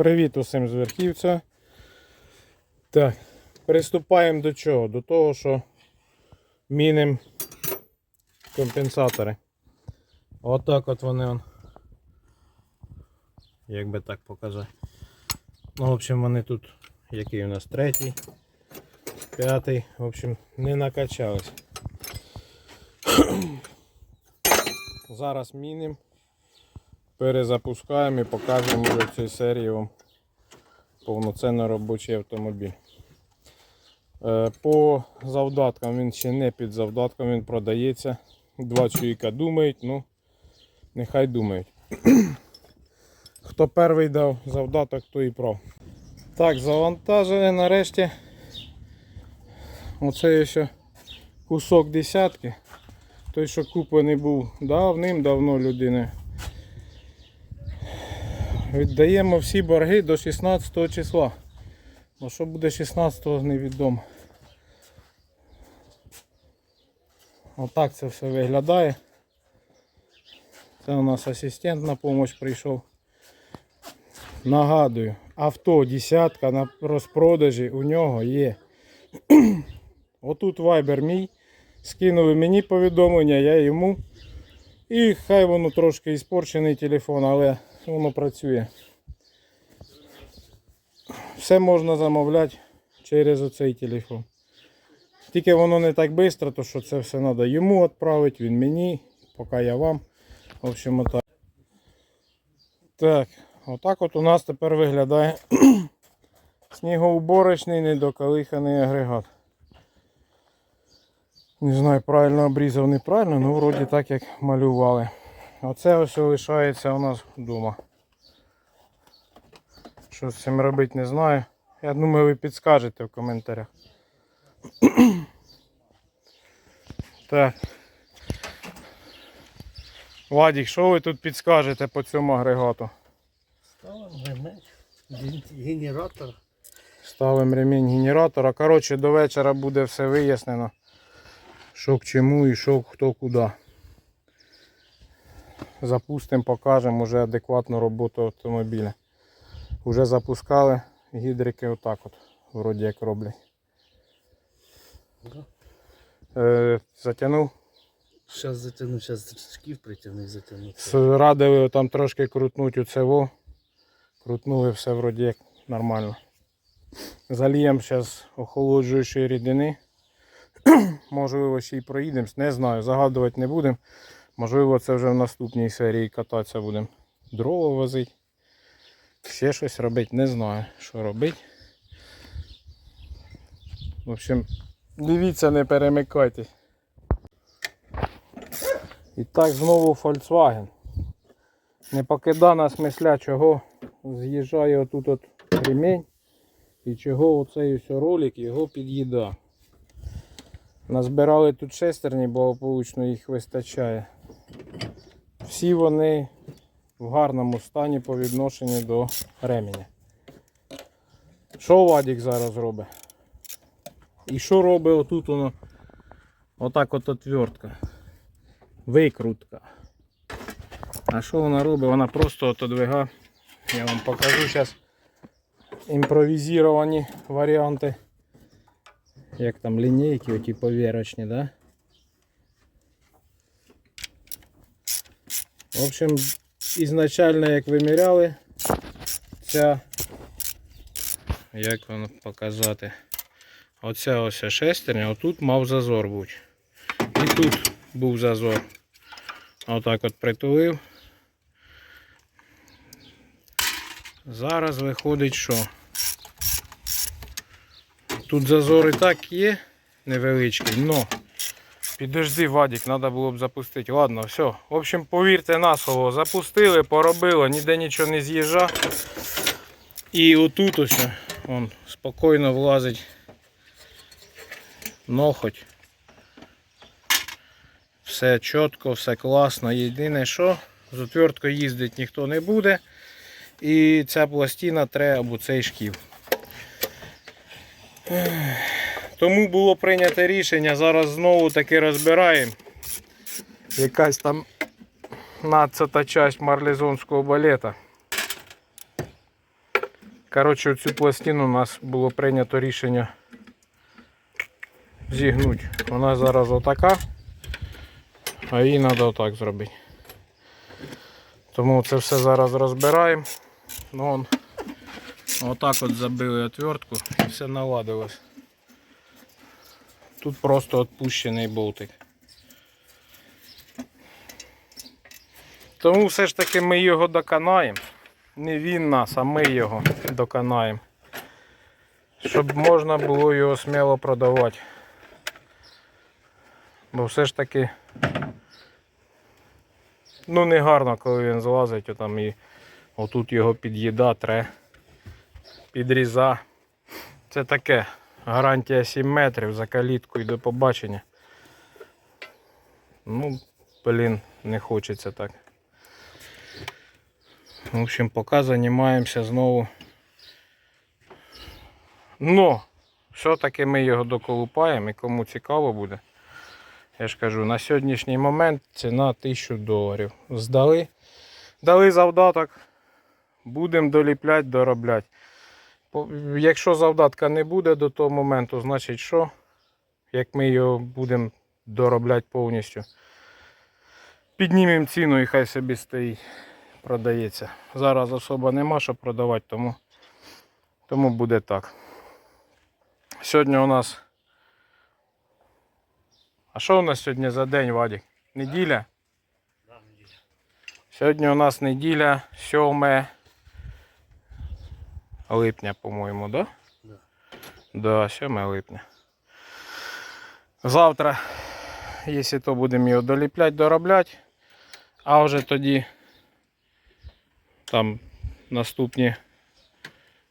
Привіт усім з верхівця. Так, приступаємо до чого? До того, що міним компенсатори. Отак от вони. он. Як би так показати. Ну, в общем, вони тут, який у нас третій, п'ятий, в общем, не накачались. Зараз міним. Перезапускаємо і покажемо вже в цій серії вам повноцінно робочий автомобіль. Е, По завдаткам він ще не під завдатком, він продається. Два чоловіка думають, ну нехай думають. Хто перший дав завдаток, той і прав. Так, завантажили нарешті. Оце ще кусок десятки. Той, що куплений був давним-давно людини. Віддаємо всі борги до 16 числа. Ну що буде 16-го, невідомо. Отак це все виглядає. Це у нас асистент на допомогу прийшов. Нагадую, авто десятка на розпродажі у нього є. Отут вайбер мій. Скинули мені повідомлення, я йому. І хай воно трошки іспорчений телефон, але воно працює. Все можна замовляти через оцей телефон. Тільки воно не так швидко, то що це все треба йому відправити, він мені, поки я вам. В общем, отак. Так, отак от у нас тепер виглядає снігоуборочний недокалиханий агрегат. Не знаю, правильно обрізав, неправильно, ну вроді так як малювали. Оце ось лишається у нас вдома. Що з цим робити не знаю. Я думаю, ви підскажете в коментарях. так. Вадік, що ви тут підскажете по цьому агрегату? Ставимо ремень, генератор. Ставимо ремінь генератора. Коротше, до вечора буде все вияснено. Що к чому і що хто куди. Запустимо, покажемо вже адекватну роботу автомобіля. Уже запускали гідрики отак от, вроді як роблять. Е, затягнув. Зараз затягну, зараз стрічків притягну і затягну. Радили там трошки крутнути у цево. Крутнули все вроді як нормально. Заліємо зараз охолоджуючої рідини. Можливо, ще й проїдемось. Не знаю, загадувати не будемо. Можливо, це вже в наступній серії кататися будемо. Дрова возити. Ще щось робити, не знаю, що робити. В общем, дивіться, не перемикайтесь. І так знову Volkswagen. Не покида нас мисля, чого з'їжджає отут от ремінь і чого оцей ось ролик його під'їда. Назбирали тут шестерні, благополучно їх вистачає. Всі вони в гарному стані по відношенню до ременя. Що Вадік зараз робить? І що робить отут воно? Отак от отвертка викрутка. А що вона робить? Вона просто отодвига. Я вам покажу зараз імпровізовані варіанти. Як там лінійки, оті повірочні, да? В общем, ізначально як виміряли, ця, як воно показати, оця ось шестерня, отут мав зазор бути. І тут був зазор. Отак от притулив. Зараз виходить, що тут зазор і так є невеличкий, но підожди, Вадик, треба було б запустити. Ладно, все. В общем, повірте на слово, запустили, поробило, ніде нічого не з'їжджа. І отут ось он спокійно влазить нохоть. Все чітко, все класно. Єдине, що з отверткою їздити ніхто не буде. І ця пластина треба або цей шків. Тому було прийнято рішення. Зараз знову таки розбираємо. Якась там нацята часть марлезонського балета. Коротше, цю пластину у нас було прийнято рішення зігнути. Вона зараз отака, а її треба отак зробити. Тому це все зараз розбираємо. Ну, отак от забили отвертку і все наладилось. Тут просто відпущений болтик. Тому все ж таки ми його доконаємо. Не він нас, а ми його доконаємо. Щоб можна було його сміло продавати. Бо все ж таки ну не гарно, коли він злазить отам і отут його під'їда, тре, підріза. Це таке. Гарантія 7 метрів за калітку і до побачення. Ну, блін, не хочеться так. В общем, поки займаємося знову. Ну, все-таки ми його доколупаємо і кому цікаво буде. Я ж кажу, на сьогоднішній момент ціна 1000 доларів. Здали. Дали завдаток. Будемо доліпляти, доробляти. Якщо завдатка не буде до того моменту, значить що? Як ми його будемо доробляти повністю. Піднімемо ціну і хай собі стоїть, продається. Зараз особа нема що продавати, тому, тому буде так. Сьогодні у нас. А що у нас сьогодні за день, Вадик? Неділя? Сьогодні у нас неділя 7 липня, по-моєму, да? Да. Да, 7 липня. Завтра, якщо то будемо його доліпляти, доробляти, а вже тоді там наступні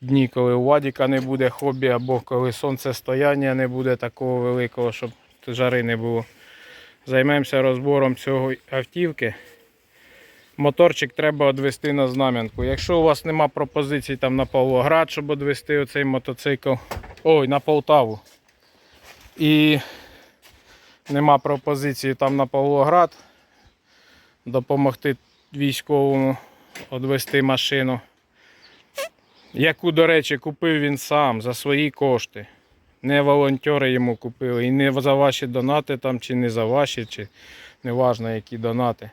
дні, коли у Вадіка не буде хобі, або коли сонцестояння не буде такого великого, щоб жари не було. Займемося розбором цього автівки. Моторчик треба відвести на знам'янку. Якщо у вас нема пропозицій там на Павлоград, щоб відвести оцей мотоцикл, ой, на Полтаву. І нема пропозиції там на Павлоград, допомогти військовому відвести машину. Яку, до речі, купив він сам за свої кошти. Не волонтери йому купили. І не за ваші донати там, чи не за ваші, чи неважно які донати.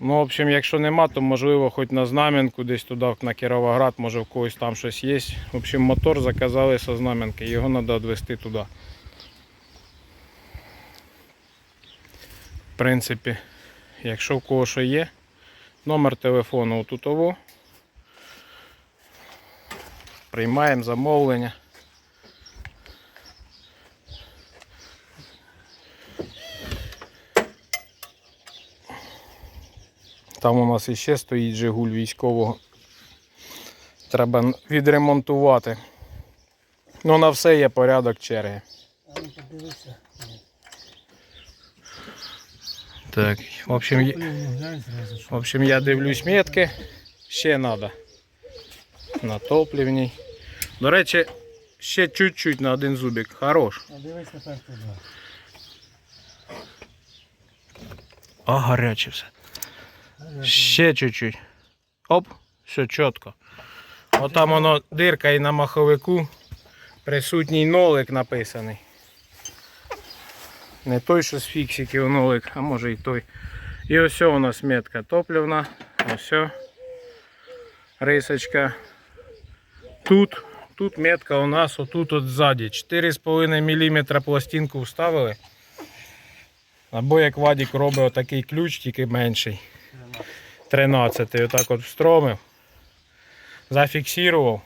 Ну, в общем, якщо нема, то можливо хоч на знам'янку десь туди, на Кіровоград, може в когось там щось є. В общем, мотор заказали со знам'янки, його треба відвести туди. В принципі, якщо в кого що є, номер телефону отут ово. Приймаємо замовлення. Там у нас іще стоїть Жигуль військового. Треба відремонтувати. Ну на все є порядок черги. Так, в общем, зразу, в общем, я дивлюсь метки. Ще треба. На топливній. До речі, ще чуть-чуть на один зубик. Хорош. А дивись тепер туди. А гаряче все. Ще чуть-чуть. Оп, все чітко. Отам воно дирка і на маховику присутній нолик написаний. Не той, що з фіксиків нолик, а може і той. І ось у нас метка топлівна. Ось. Рисочка. Тут, тут метка у нас отут от ззаді. 4,5 мм пластинку вставили. Або як Вадік робить отакий ключ, тільки менший. 13 отак от встромив. Зафіксував.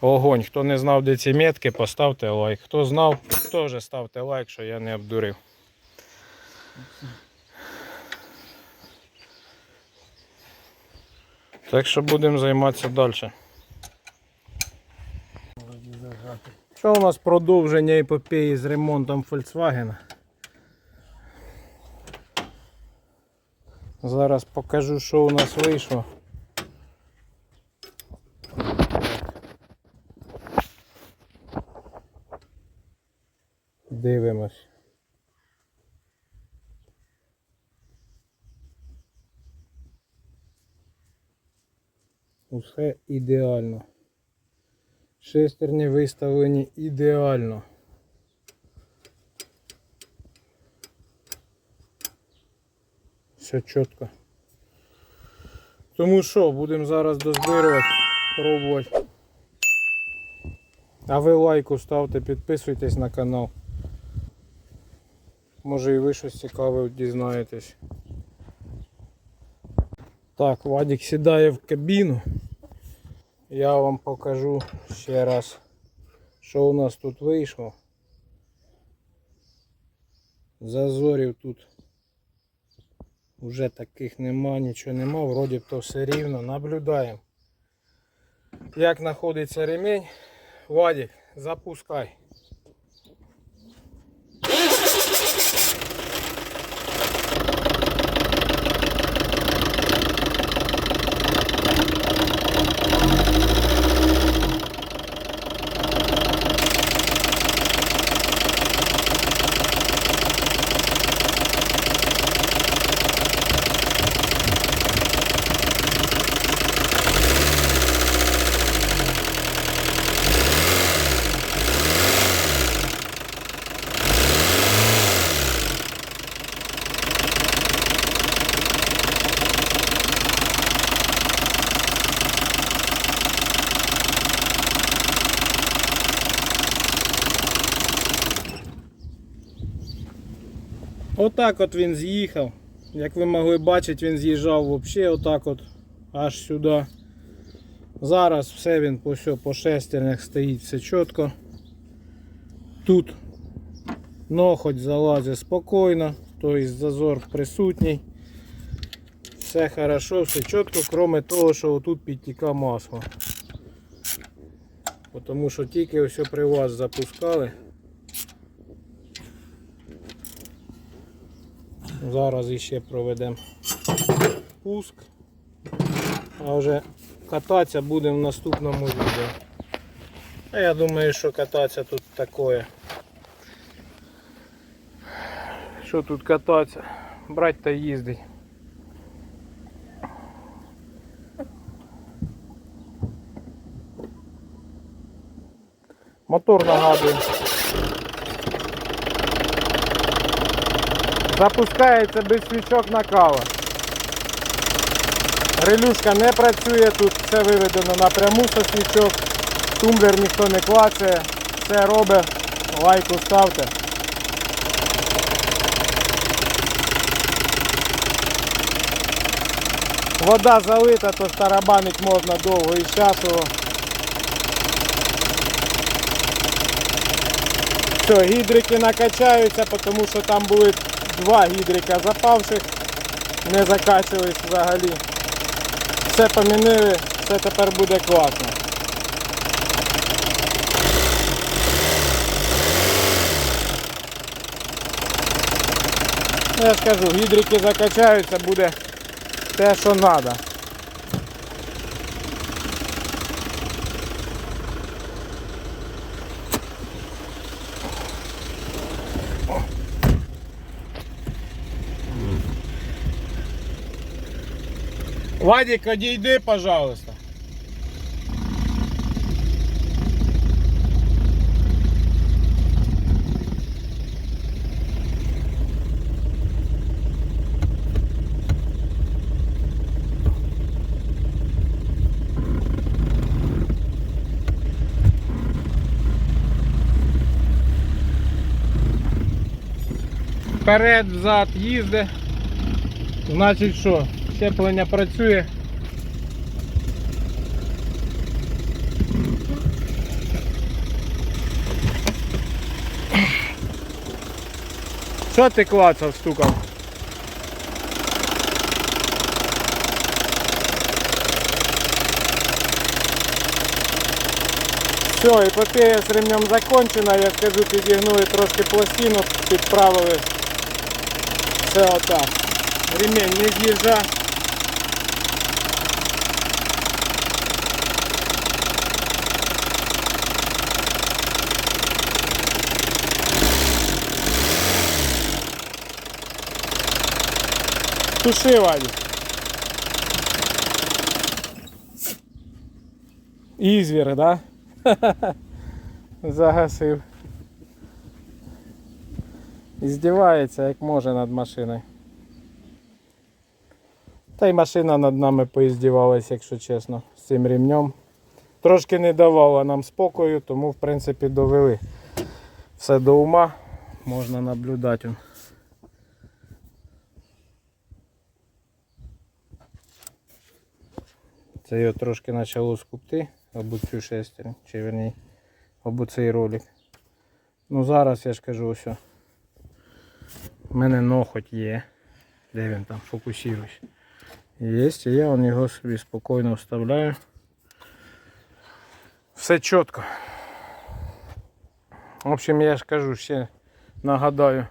Огонь. Хто не знав, де ці метки, поставте лайк. Хто знав, теж ставте лайк, що я не обдурив. Так що будемо займатися далі. Що у нас продовження епопеї з ремонтом Volkswagen? Зараз покажу, що у нас вийшло. Дивимось. Усе ідеально. Шестерні виставлені ідеально. Все чітко. Тому що, будемо зараз дозбирувати, пробувати. А ви лайку ставте, підписуйтесь на канал. Може і ви щось цікаве дізнаєтесь. Так, Вадик сідає в кабіну. Я вам покажу ще раз, що у нас тут вийшло. Зазорів тут вже таких нема, нічого нема, вроді б то все рівно. Наблюдаємо. Як знаходиться ремень. Вадик, запускай. Отак от він з'їхав. Як ви могли бачити, він з'їжджав взагалі отак от аж сюди. Зараз все він по, все, по шестернях стоїть все чітко. Тут ноготь залазить спокійно, тобто зазор присутній. Все хорошо, все чітко, крім того, що отут підтіка масло. Тому що тільки все при вас запускали. Зараз іще проведемо пуск. А вже кататися будемо в наступному відео. А я думаю, що кататися тут таке. Що тут кататися? Брать та їздить. Мотор нагадує. Запускається без свічок накала. Релюшка не працює, тут все виведено напряму со свічок. Тумблер ніхто не клацає. Все робить. Лайку ставте. Вода залита, то старабанить можна довго і часово. Все, гідрики накачаються, тому що там були два гідрика запавших, не закачувались взагалі. Все помінили, все тепер буде класно. Я ж кажу, гідрики закачаються, буде те, що треба. Вадик, одійди, пожалуйста. Вперед, взад їзде. Значить що, щеплення працює. Що ти клацав, стукав? Все, епопея з ремнем закончена, я скажу, підігнули трошки пластину, підправили. Все отак. Ремень не з'їжджа. Туши, Вадик. Ізвір, да? Загасив. І здівається, як може над машиною. Та й машина над нами поіздівалась, якщо чесно, з цим ремнем. Трошки не давала нам спокою, тому в принципі довели все до ума. Можна наблюдати. Це його трошки почало скупти, або цю шестерню, чи верні, або цей ролик. Ну зараз я ж кажу, ось. У мене ноготь є. Де він там фокусуюсь. Є, і я вон його собі спокійно вставляю. Все чітко. В общем, я ж кажу, ще нагадаю,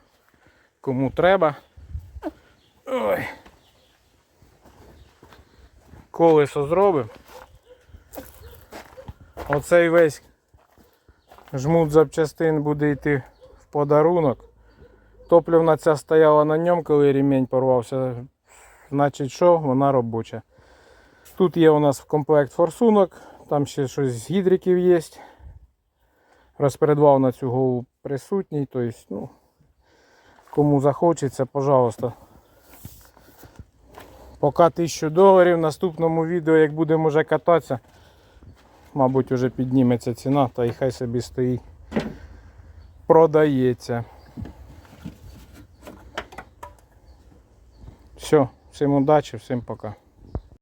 кому треба. Ой. Колесо зробимо. Оцей весь жмут запчастин буде йти в подарунок. Топлівна ця стояла на ньому, коли ремінь порвався. Значить що, вона робоча. Тут є у нас в комплект форсунок, там ще щось з гідриків є. Розпередвал на цю голову присутній. Тобто, ну, кому захочеться, пожалуйста. Поки 1000 доларів. В наступному відео, як будемо вже кататися, мабуть, вже підніметься ціна, та й хай собі стоїть. Продається. Все, всім удачі, всім пока.